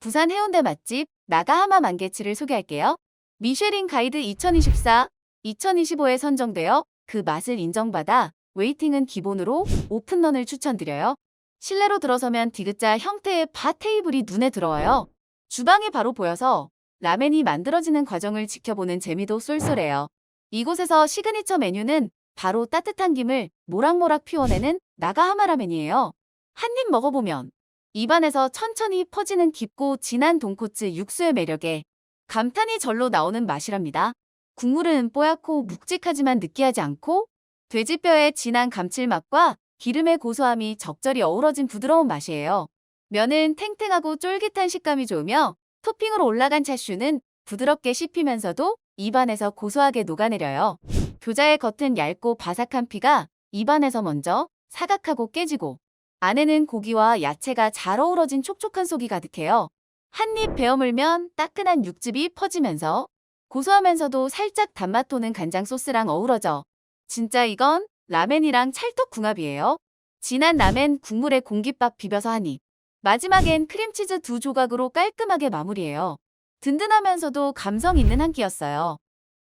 부산 해운대 맛집 나가하마 만개치를 소개할게요. 미쉐린 가이드 2024, 2025에 선정되어 그 맛을 인정받아 웨이팅은 기본으로 오픈런을 추천드려요. 실내로 들어서면 디귿자 형태의 바 테이블이 눈에 들어와요. 주방이 바로 보여서 라멘이 만들어지는 과정을 지켜보는 재미도 쏠쏠해요. 이곳에서 시그니처 메뉴는 바로 따뜻한 김을 모락모락 피워내는 나가하마 라멘이에요. 한 입 먹어보면 입안에서 천천히 퍼지는 깊고 진한 돈코츠 육수의 매력에 감탄이 절로 나오는 맛이랍니다. 국물은 뽀얗고 묵직하지만 느끼하지 않고 돼지뼈의 진한 감칠맛과 기름의 고소함이 적절히 어우러진 부드러운 맛이에요. 면은 탱탱하고 쫄깃한 식감이 좋으며 토핑으로 올라간 차슈는 부드럽게 씹히면서도 입안에서 고소하게 녹아내려요. 교자의 겉은 얇고 바삭한 피가 입안에서 먼저 사각하고 깨지고 안에는 고기와 야채가 잘 어우러진 촉촉한 속이 가득해요. 한입 베어물면 따끈한 육즙이 퍼지면서 고소하면서도 살짝 단맛 도는 간장 소스랑 어우러져. 진짜 이건 라멘이랑 찰떡 궁합이에요. 진한 라멘 국물에 공깃밥 비벼서 한 입. 마지막엔 크림치즈 두 조각으로 깔끔하게 마무리해요. 든든하면서도 감성 있는 한 끼였어요.